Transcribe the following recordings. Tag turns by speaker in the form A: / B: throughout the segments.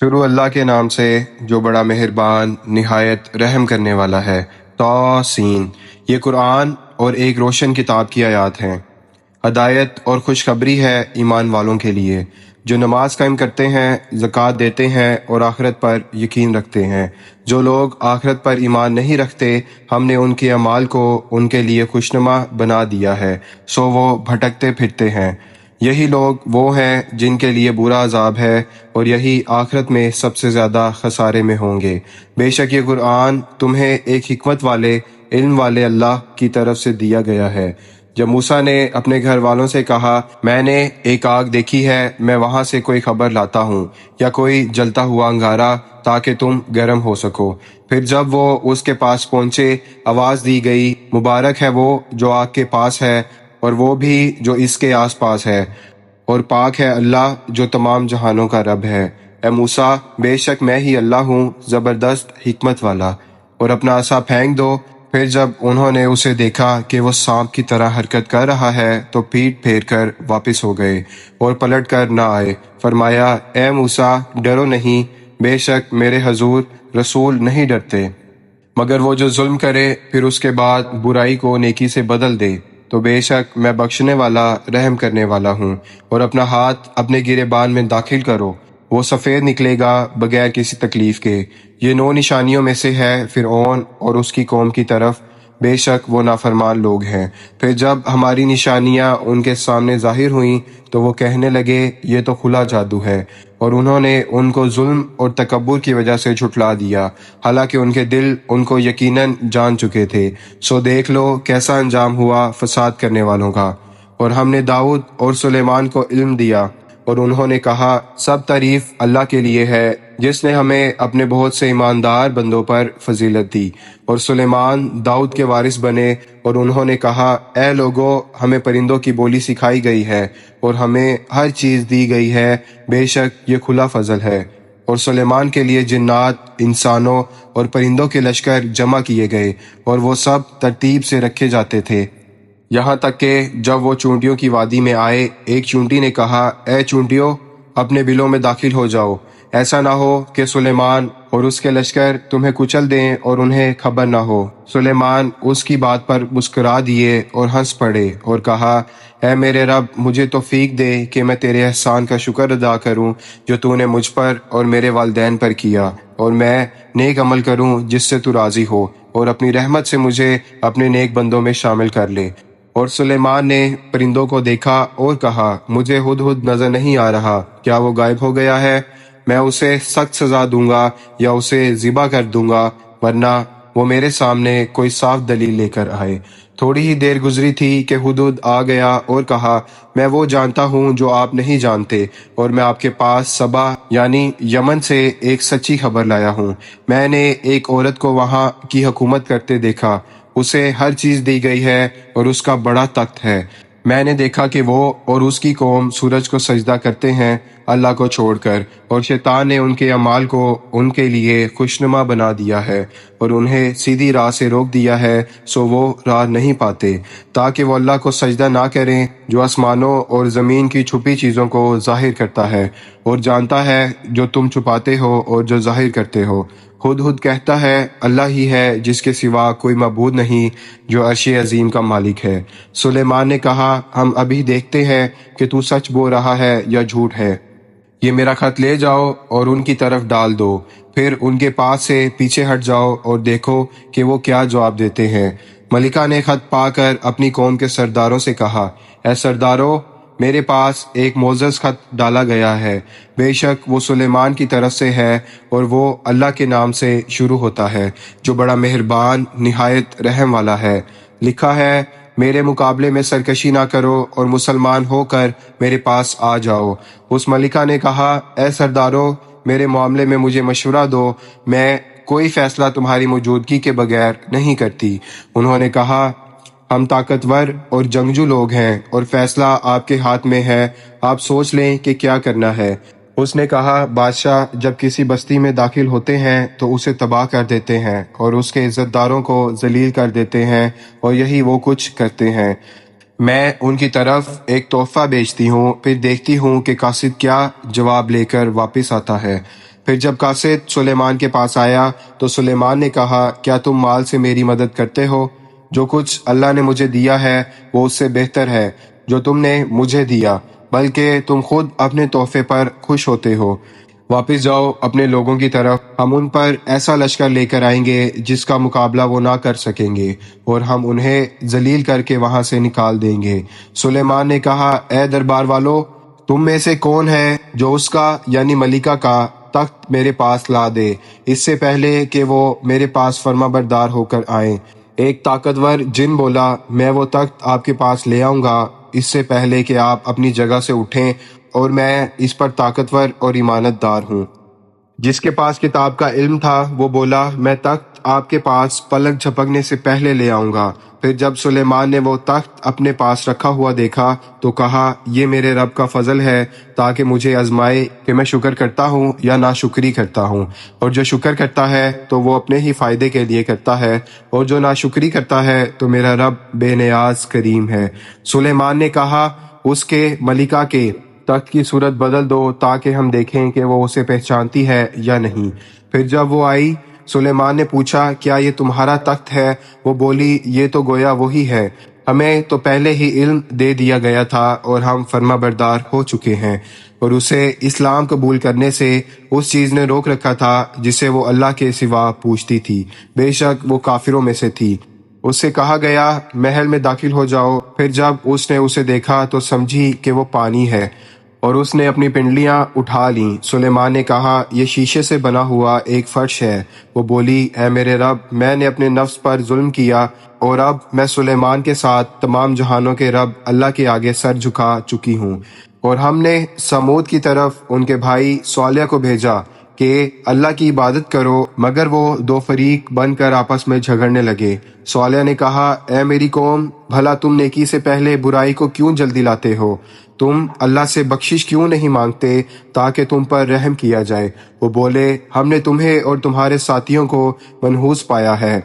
A: شروع اللہ کے نام سے جو بڑا مہربان، نہایت رحم کرنے والا ہے توسین یہ قرآن اور ایک روشن کتاب کی آیات ہیں۔ ہدایت اور خوشخبری ہے ایمان والوں کے لیے۔ جو نماز قائم کرتے ہیں، زکوٰۃ دیتے ہیں اور آخرت پر یقین رکھتے ہیں۔ جو لوگ آخرت پر ایمان نہیں رکھتے، ہم نے ان کے اعمال کو ان کے لیے خوشنما بنا دیا ہے۔ سو وہ بھٹکتے پھرتے ہیں۔ یہی لوگ وہ ہیں جن کے لیے برا عذاب ہے اور یہی آخرت میں سب سے زیادہ خسارے میں ہوں گے۔ بے شک یہ قرآن تمہیں ایک حکمت والے، علم والے اللہ کی طرف سے دیا گیا ہے۔ جب موسا نے اپنے گھر والوں سے کہا، میں نے ایک آگ دیکھی ہے، میں وہاں سے کوئی خبر لاتا ہوں یا کوئی جلتا ہوا انگارا تاکہ تم گرم ہو سکو۔ پھر جب وہ اس کے پاس پہنچے، آواز دی گئی، مبارک ہے وہ جو آگ کے پاس ہے اور وہ بھی جو اس کے آس پاس ہے، اور پاک ہے اللہ جو تمام جہانوں کا رب ہے۔ اے موسا بے شک میں ہی اللہ ہوں، زبردست حکمت والا۔ اور اپنا عصا پھینک دو۔ پھر جب انہوں نے اسے دیکھا کہ وہ سانپ کی طرح حرکت کر رہا ہے، تو پیٹ پھیر کر واپس ہو گئے اور پلٹ کر نہ آئے۔ فرمایا، اے موسا ڈرو نہیں، بے شک میرے حضور رسول نہیں ڈرتے۔ مگر وہ جو ظلم کرے، پھر اس کے بعد برائی کو نیکی سے بدل دے۔ تو بے شک میں بخشنے والا، رحم کرنے والا ہوں اور اپنا ہاتھ اپنے گرے بان میں داخل کرو۔ وہ سفید نکلے گا بغیر کسی تکلیف کے۔ یہ نو نشانیوں میں سے ہے پھر اون اور اس کی قوم کی طرف۔ بے شک وہ نافرمان لوگ ہیں۔ پھر جب ہماری نشانیاں ان کے سامنے ظاہر ہوئیں تو وہ کہنے لگے، یہ تو کھلا جادو ہے۔ اور انہوں نے ان کو ظلم اور تکبر کی وجہ سے جھٹلا دیا۔ حالانکہ ان کے دل ان کو یقیناً جان چکے تھے۔ سو دیکھ لو کیسا انجام ہوا فساد کرنے والوں کا۔ اور ہم نے داؤد اور سلیمان کو علم دیا اور انہوں نے کہا، سب تعریف اللہ کے لیے ہے جس نے ہمیں اپنے بہت سے ایماندار بندوں پر فضیلت دی اور سلیمان داؤد کے وارث بنے اور انہوں نے کہا، اے لوگو، ہمیں پرندوں کی بولی سکھائی گئی ہے اور ہمیں ہر چیز دی گئی ہے، بے شک یہ کھلا فضل ہے۔ اور سلیمان کے لیے جنات، انسانوں اور پرندوں کے لشکر جمع کیے گئے اور وہ سب ترتیب سے رکھے جاتے تھے۔ یہاں تک کہ جب وہ چونٹیوں کی وادی میں آئے، ایک چونٹی نے کہا، اے چونٹیوں، اپنے بلوں میں داخل ہو جاؤ۔ ایسا نہ ہو کہ سلیمان اور اس کے لشکر تمہیں کچل دیں اور انہیں خبر نہ ہو۔ سلیمان اس کی بات پر مسکرا دیے اور ہنس پڑے اور کہا، اے میرے رب، مجھے توفیق دے کہ میں تیرے احسان کا شکر ادا کروں جو تو نے مجھ پر اور میرے والدین پر کیا۔ اور میں نیک عمل کروں جس سے تو راضی ہو اور اپنی رحمت سے مجھے اپنے نیک بندوں میں شامل کر لے۔ اور سلیمان نے پرندوں کو دیکھا اور کہا، مجھے ہد ہد نظر نہیں آ رہا، کیا وہ غائب ہو گیا ہے؟ میں اسے سخت سزا دوں گا یا اسے ذبح کر دوں گا، ورنہ وہ میرے سامنے کوئی صاف دلیل لے کر آئے۔ تھوڑی ہی دیر گزری تھی کہ حدود آ گیا اور کہا، میں وہ جانتا ہوں جو آپ نہیں جانتے، اور میں آپ کے پاس صبا یعنی یمن سے ایک سچی خبر لایا ہوں۔ میں نے ایک عورت کو وہاں کی حکومت کرتے دیکھا۔ اسے ہر چیز دی گئی ہے اور اس کا بڑا تخت ہے۔ میں نے دیکھا کہ وہ اور اس کی قوم سورج کو سجدہ کرتے ہیں اللہ کو چھوڑ کر، اور شیطان نے ان کے اعمال کو ان کے لیے خوشنما بنا دیا ہے اور انہیں سیدھی راہ سے روک دیا ہے سو وہ راہ نہیں پاتے، تاکہ وہ اللہ کو سجدہ نہ کریں جو آسمانوں اور زمین کی چھپی چیزوں کو ظاہر کرتا ہے اور جانتا ہے جو تم چھپاتے ہو اور جو ظاہر کرتے ہو۔ خود خود کہتا ہے، اللہ ہی ہے جس کے سوا کوئی معبود نہیں جو عرش عظیم کا مالک ہے۔ سلیمان نے کہا، ہم ابھی دیکھتے ہیں کہ تو سچ بول رہا ہے یا جھوٹ ہے۔ یہ میرا خط لے جاؤ اور ان کی طرف ڈال دو۔ پھر ان کے پاس سے پیچھے ہٹ جاؤ اور دیکھو کہ وہ کیا جواب دیتے ہیں۔ ملکہ نے خط پا کر اپنی قوم کے سرداروں سے کہا، اے سرداروں میرے پاس ایک موزز خط ڈالا گیا ہے۔ بے شک وہ سلیمان کی طرف سے ہے اور وہ اللہ کے نام سے شروع ہوتا ہے، جو بڑا مہربان، نہایت رحم والا ہے۔ لکھا ہے، میرے مقابلے میں سرکشی نہ کرو اور مسلمان ہو کر میرے پاس آ جاؤ۔ اس ملکہ نے کہا، اے سردارو، میرے معاملے میں مجھے مشورہ دو، میں کوئی فیصلہ تمہاری موجودگی کے بغیر نہیں کرتی۔ انہوں نے کہا ہم طاقتور اور جنگجو لوگ ہیں اور فیصلہ آپ کے ہاتھ میں ہے، آپ سوچ لیں کہ کیا کرنا ہے۔ اس نے کہا، بادشاہ، جب کسی بستی میں داخل ہوتے ہیں تو اسے تباہ کر دیتے ہیں اور اس کے عزت داروں کو ذلیل کر دیتے ہیں اور یہی وہ کچھ کرتے ہیں۔ میں ان کی طرف ایک تحفہ بیچتی ہوں، پھر دیکھتی ہوں کہ قاصد کیا جواب لے کر واپس آتا ہے۔ پھر جب قاصد سلیمان کے پاس آیا تو سلیمان نے کہا، کیا تم مال سے میری مدد کرتے ہو؟ جو کچھ اللہ نے مجھے دیا ہے، وہ اس سے بہتر ہے، جو تم نے مجھے دیا، بلکہ تم خود اپنے تحفے پر خوش ہوتے ہو۔ واپس جاؤ اپنے لوگوں کی طرف۔ ہم ان پر ایسا لشکر لے کر آئیں گے جس کا مقابلہ وہ نہ کر سکیں گے، اور ہم انہیں ذلیل کر کے وہاں سے نکال دیں گے۔ سلیمان نے کہا، اے دربار والو، تم میں سے کون ہے جو اس کا یعنی ملکہ کا تخت میرے پاس لا دے؟ اس سے پہلے کہ وہ میرے پاس فرما بردار ہو کر آئیں۔ ایک طاقتور جن بولا، میں وہ تخت آپ کے پاس لے آؤں گا۔ اس سے پہلے کہ آپ اپنی جگہ سے اٹھیں اور میں اس پر طاقتور اور ایمانت دار ہوں۔ جس کے پاس کتاب کا علم تھا، وہ بولا، میں تخت آپ کے پاس پلک جھپکنے سے پہلے لے آؤں گا۔ پھر جب سلیمان نے وہ تخت اپنے پاس رکھا ہوا دیکھا، تو کہا، یہ میرے رب کا فضل ہے، تاکہ مجھے آزمائے کہ میں شکر کرتا ہوں یا نا شکری کرتا ہوں۔ اور جو شکر کرتا ہے، تو وہ اپنے ہی فائدے کے لیے کرتا ہے۔ اور جو نا شکری کرتا ہے، تو میرا رب بے نیاز کریم ہے۔ سلیمان نے کہا، اس کے ملکہ کے تخت کی صورت بدل دو تاکہ ہم دیکھیں کہ وہ اسے پہچانتی ہے یا نہیں۔ پھر جب وہ آئی، سلیمان نے پوچھا، کیا یہ تمہارا تخت ہے؟ وہ بولی، یہ تو گویا وہی ہے۔ ہمیں تو پہلے ہی علم دے دیا گیا تھا اور ہم فرما بردار ہو چکے ہیں۔ اور اسے اسلام قبول کرنے سے اس چیز نے روک رکھا تھا جسے وہ اللہ کے سوا پوچھتی تھی۔ بے شک وہ کافروں میں سے تھی۔ اس سے کہا گیا، محل میں داخل ہو جاؤ۔ پھر جب اس نے اسے دیکھا تو سمجھی کہ وہ پانی ہے۔ اور اس نے اپنی پنڈلیاں اٹھا لیں۔ سلیمان نے کہا، یہ شیشے سے بنا ہوا ایک فرش ہے۔ وہ بولی، اے میرے رب، میں نے اپنے نفس پر ظلم کیا اور اب میں سلیمان کے ساتھ تمام جہانوں کے رب اللہ کے آگے سر جھکا چکی ہوں۔ اور ہم نے سمود کی طرف ان کے بھائی سوالیہ کو بھیجا کہ اللہ کی عبادت کرو، مگر وہ دو فریق بن کر آپس میں جھگڑنے لگے۔ سوالیہ نے کہا، اے میری قوم، بھلا تم نیکی سے پہلے برائی کو کیوں جلدی لاتے ہو؟ تم اللہ سے بخشش کیوں نہیں مانگتے تاکہ تم پر رحم کیا جائے؟ وہ بولے، ہم نے تمہیں اور تمہارے ساتھیوں کو منحوس پایا ہے۔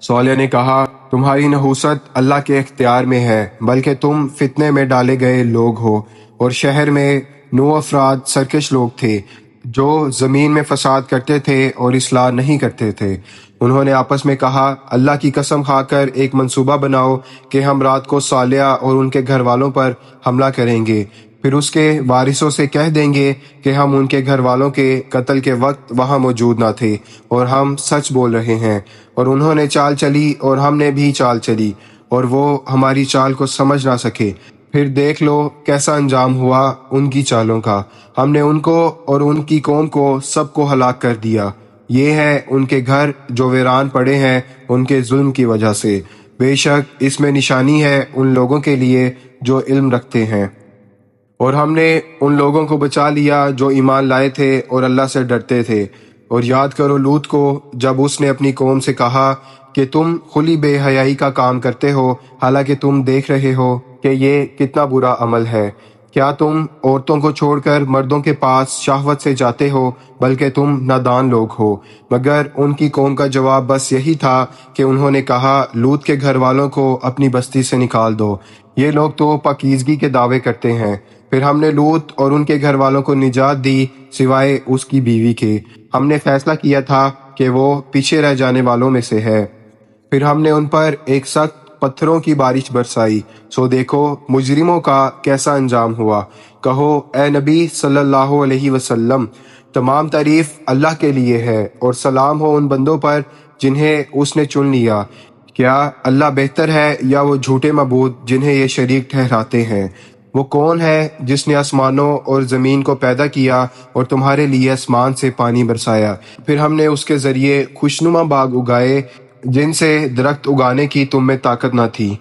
A: صالح نے کہا، تمہاری نحوست اللہ کے اختیار میں ہے، بلکہ تم فتنے میں ڈالے گئے لوگ ہو۔ اور شہر میں نو افراد سرکش لوگ تھے۔ جو زمین میں فساد کرتے تھے اور اصلاح نہیں کرتے تھے۔ انہوں نے آپس میں کہا، اللہ کی قسم کھا کر ایک منصوبہ بناؤ کہ ہم رات کو سالیہ اور ان کے گھر والوں پر حملہ کریں گے۔ پھر اس کے وارثوں سے کہہ دیں گے کہ ہم ان کے گھر والوں کے قتل کے وقت وہاں موجود نہ تھے اور ہم سچ بول رہے ہیں۔ اور انہوں نے چال چلی اور ہم نے بھی چال چلی اور وہ ہماری چال کو سمجھ نہ سکے۔ پھر دیکھ لو کیسا انجام ہوا ان کی چالوں کا۔ ہم نے ان کو اور ان کی قوم کو سب کو ہلاک کر دیا۔ یہ ہے ان کے گھر جو ویران پڑے ہیں ان کے ظلم کی وجہ سے۔ بے شک اس میں نشانی ہے ان لوگوں کے لیے جو علم رکھتے ہیں۔ اور ہم نے ان لوگوں کو بچا لیا جو ایمان لائے تھے اور اللہ سے ڈرتے تھے۔ اور یاد کرو لوت کو جب اس نے اپنی قوم سے کہا کہ تم کھلی بے حیائی کا کام کرتے ہو، حالانکہ تم دیکھ رہے ہو۔ کہ یہ کتنا برا عمل ہے۔ کیا تم عورتوں کو چھوڑ کر مردوں کے پاس شہوت سے جاتے ہو، بلکہ تم نادان لوگ ہو؟ مگر ان کی قوم کا جواب بس یہی تھا کہ انہوں نے کہا، لوت کے گھر والوں کو اپنی بستی سے نکال دو۔ یہ لوگ تو پاکیزگی کے دعوے کرتے ہیں۔ پھر ہم نے لوت اور ان کے گھر والوں کو نجات دی سوائے اس کی بیوی کے۔ ہم نے فیصلہ کیا تھا کہ وہ پیچھے رہ جانے والوں میں سے ہے۔ پھر ہم نے ان پر ایک سخت پتھروں کی بارش برسائی۔ سو دیکھو، مجرموں کا کیسا انجام ہوا۔ کہو، اے نبی صلی اللہ علیہ وسلم، تمام تعریف اللہ کے لیے ہے اور سلام ہو ان بندوں پر جنہیں اس نے چن لیا۔ کیا اللہ بہتر ہے یا وہ جھوٹے مبود جنہیں یہ شریک ٹھہراتے ہیں؟ وہ کون ہے جس نے آسمانوں اور زمین کو پیدا کیا اور تمہارے لیے آسمان سے پانی برسایا؟ پھر ہم نے اس کے ذریعے خوشنما باغ اگائے۔ جن سے درخت اگانے کی تم میں طاقت نہ تھی۔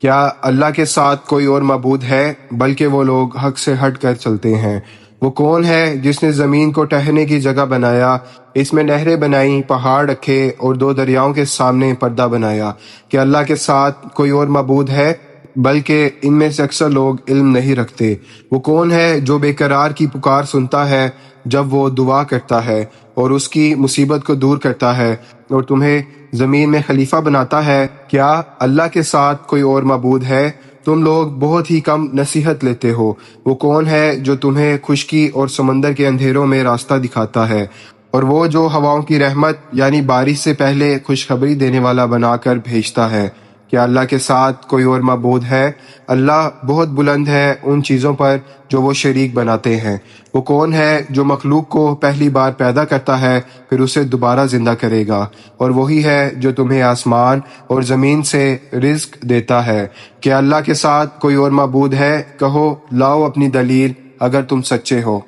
A: کیا اللہ کے ساتھ کوئی اور معبود ہے؟ بلکہ وہ لوگ حق سے ہٹ کر چلتے ہیں۔ وہ کون ہے جس نے زمین کو ٹہنے کی جگہ بنایا، اس میں نہریں بنائی، پہاڑ رکھے اور دو دریاؤں کے سامنے پردہ بنایا؟ کہ اللہ کے ساتھ کوئی اور معبود ہے؟ بلکہ ان میں سے اکثر لوگ علم نہیں رکھتے۔ وہ کون ہے جو بے قرار کی پکار سنتا ہے جب وہ دعا کرتا ہے اور اس کی مصیبت کو دور کرتا ہے اور تمہیں زمین میں خلیفہ بناتا ہے؟ کیا اللہ کے ساتھ کوئی اور معبود ہے؟ تم لوگ بہت ہی کم نصیحت لیتے ہو۔ وہ کون ہے جو تمہیں خشکی اور سمندر کے اندھیروں میں راستہ دکھاتا ہے؟ اور وہ جو ہواؤں کی رحمت یعنی بارش سے پہلے خوشخبری دینے والا بنا کر بھیجتا ہے۔ کیا اللہ کے ساتھ کوئی اور معبود ہے۔ اللہ بہت بلند ہے ان چیزوں پر جو وہ شریک بناتے ہیں۔ وہ کون ہے جو مخلوق کو پہلی بار پیدا کرتا ہے، پھر اسے دوبارہ زندہ کرے گا۔ اور وہی ہے جو تمہیں آسمان اور زمین سے رزق دیتا ہے۔ کیا اللہ کے ساتھ کوئی اور معبود ہے، کہو، لاؤ اپنی دلیل اگر تم سچے ہو۔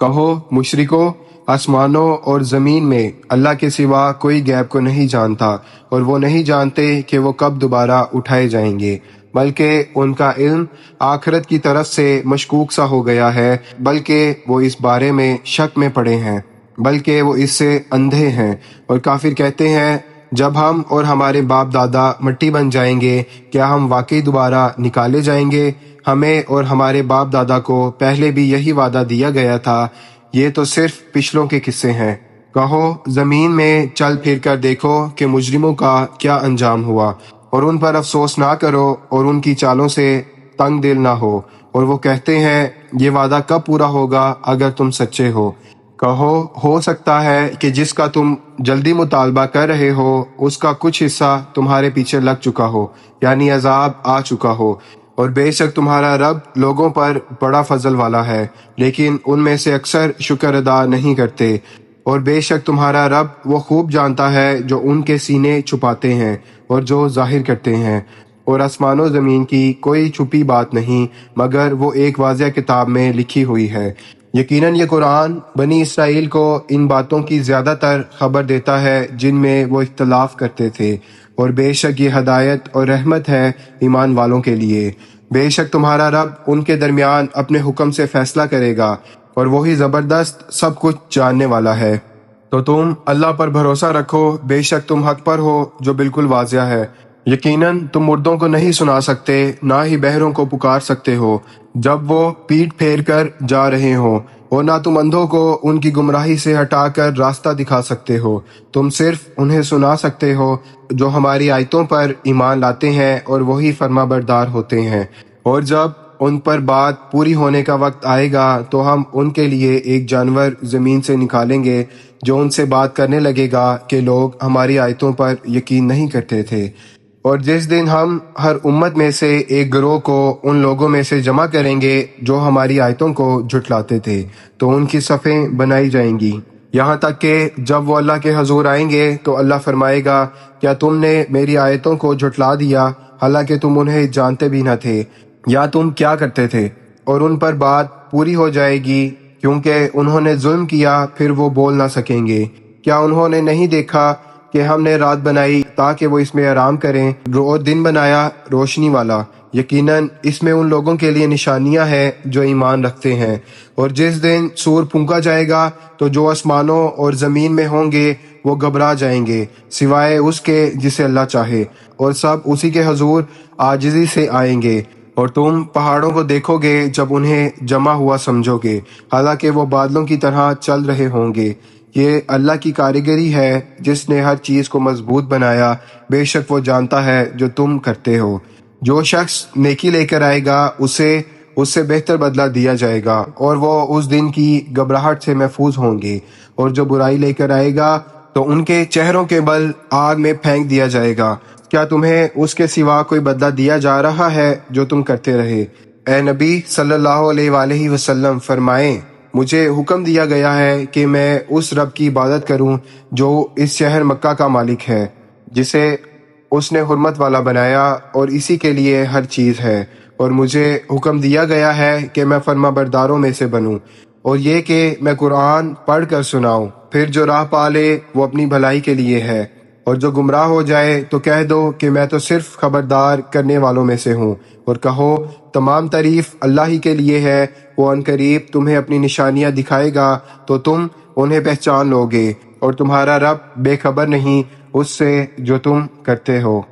A: کہو، مشرکو آسمانوں اور زمین میں اللہ کے سوا کوئی غیب کو نہیں جانتا اور وہ نہیں جانتے کہ وہ کب دوبارہ اٹھائے جائیں گے، بلکہ ان کا علم آخرت کی طرف سے مشکوک سا ہو گیا ہے، بلکہ وہ اس بارے میں شک میں پڑے ہیں، بلکہ وہ اس سے اندھے ہیں۔ اور کافر کہتے ہیں، جب ہم اور ہمارے باپ دادا مٹی بن جائیں گے، کیا ہم واقعی دوبارہ نکالے جائیں گے؟ ہمیں اور ہمارے باپ دادا کو پہلے بھی یہی وعدہ دیا گیا تھا یہ تو صرف پچھلوں کے قصے ہیں۔ کہو زمین میں چل پھر کر دیکھو کہ مجرموں کا کیا انجام ہوا۔ اور ان پر افسوس نہ کرو اور ان کی چالوں سے تنگ دل نہ ہو۔ اور وہ کہتے ہیں، یہ وعدہ کب پورا ہوگا اگر تم سچے ہو؟ کہو ہو سکتا ہے کہ جس کا تم جلدی مطالبہ کر رہے ہو، اس کا کچھ حصہ تمہارے پیچھے لگ چکا ہو یعنی عذاب آ چکا ہو۔ اور بے شک تمہارا رب لوگوں پر بڑا فضل والا ہے، لیکن ان میں سے اکثر شکر ادا نہیں کرتے۔ اور بے شک تمہارا رب وہ خوب جانتا ہے جو ان کے سینے چھپاتے ہیں اور جو ظاہر کرتے ہیں۔ اور آسمان و زمین کی کوئی چھپی بات نہیں، مگر وہ ایک واضح کتاب میں لکھی ہوئی ہے۔ یقیناً یہ قرآن بنی اسرائیل کو ان باتوں کی زیادہ تر خبر دیتا ہے جن میں وہ اختلاف کرتے تھے۔ اور بے شک یہ ہدایت اور رحمت ہے ایمان والوں کے لیے۔ بے شک تمہارا رب ان کے درمیان اپنے حکم سے فیصلہ کرے گا اور وہی زبردست سب کچھ جاننے والا ہے۔ تو تم اللہ پر بھروسہ رکھو، بے شک تم حق پر ہو، جو بالکل واضح ہے۔ یقیناً تم مردوں کو نہیں سنا سکتے، نہ ہی بہروں کو پکار سکتے ہو، جب وہ پیٹ پھیر کر جا رہے ہوں۔ اور نہ تم اندھوں کو ان کی گمراہی سے ہٹا کر راستہ دکھا سکتے ہو۔ تم صرف انہیں سنا سکتے ہو جو ہماری آیتوں پر ایمان لاتے ہیں اور وہی فرما بردار ہوتے ہیں۔ اور جب ان پر بات پوری ہونے کا وقت آئے گا تو ہم ان کے لیے ایک جانور زمین سے نکالیں گے جو ان سے بات کرنے لگے گا کہ لوگ ہماری آیتوں پر یقین نہیں کرتے تھے۔ اور جس دن ہم ہر امت میں سے ایک گروہ کو ان لوگوں میں سے جمع کریں گے جو ہماری آیتوں کو جھٹلاتے تھے، تو ان کی صفیں بنائی جائیں گی۔ یہاں تک کہ جب وہ اللہ کے حضور آئیں گے، تو اللہ فرمائے گا، کیا تم نے میری آیتوں کو جھٹلا دیا؟ حالانکہ تم انہیں جانتے بھی نہ تھے۔ یا تم کیا کرتے تھے؟ اور ان پر بات پوری ہو جائے گی، کیونکہ انہوں نے ظلم کیا، پھر وہ بول نہ سکیں گے۔ کیا انہوں نے نہیں دیکھا کہ ہم نے رات بنائی تاکہ وہ اس میں آرام کریں۔ اور دن بنایا روشنی والا۔ یقیناً اس میں ان لوگوں کے لیے نشانیاں ہیں جو ایمان رکھتے ہیں۔ اور جس دن سور پھونکا جائے گا تو جو آسمانوں اور زمین میں ہوں گے وہ گھبرا جائیں گے، سوائے اس کے جسے اللہ چاہے۔ اور سب اسی کے حضور آجزی سے آئیں گے۔ اور تم پہاڑوں کو دیکھو گے جب انہیں جمع ہوا سمجھو گے۔ حالانکہ وہ بادلوں کی طرح چل رہے ہوں گے۔ یہ اللہ کی کاریگری ہے جس نے ہر چیز کو مضبوط بنایا، بے شک وہ جانتا ہے جو تم کرتے ہو۔ جو شخص نیکی لے کر آئے گا، اسے، اس سے بہتر بدلہ دیا جائے گا اور وہ اس دن کی گھبراہٹ سے محفوظ ہوں گے۔ اور جو برائی لے کر آئے گا، تو ان کے چہروں کے بل آگ میں پھینک دیا جائے گا۔ کیا تمہیں اس کے سوا کوئی بدلہ دیا جا رہا ہے جو تم کرتے رہے؟ اے نبی صلی اللہ علیہ وآلہ وسلم، فرمائیں۔ مجھے حکم دیا گیا ہے کہ میں اس رب کی عبادت کروں جو اس شہر مکہ کا مالک ہے، جسے اس نے حرمت والا بنایا اور اسی کے لیے ہر چیز ہے۔ اور مجھے حکم دیا گیا ہے کہ میں فرما برداروں میں سے بنوں اور یہ کہ میں قرآن پڑھ کر سناؤں۔ پھر جو راہ پالے وہ اپنی بھلائی کے لیے ہے۔ اور جو گمراہ ہو جائے تو کہہ دو کہ میں تو صرف خبردار کرنے والوں میں سے ہوں۔ اور کہو، تمام تعریف اللہ ہی کے لیے ہے وہ ان قریب تمہیں اپنی نشانیاں دکھائے گا، تو تم انہیں پہچان لو گے اور تمہارا رب بے خبر نہیں اس سے جو تم کرتے ہو۔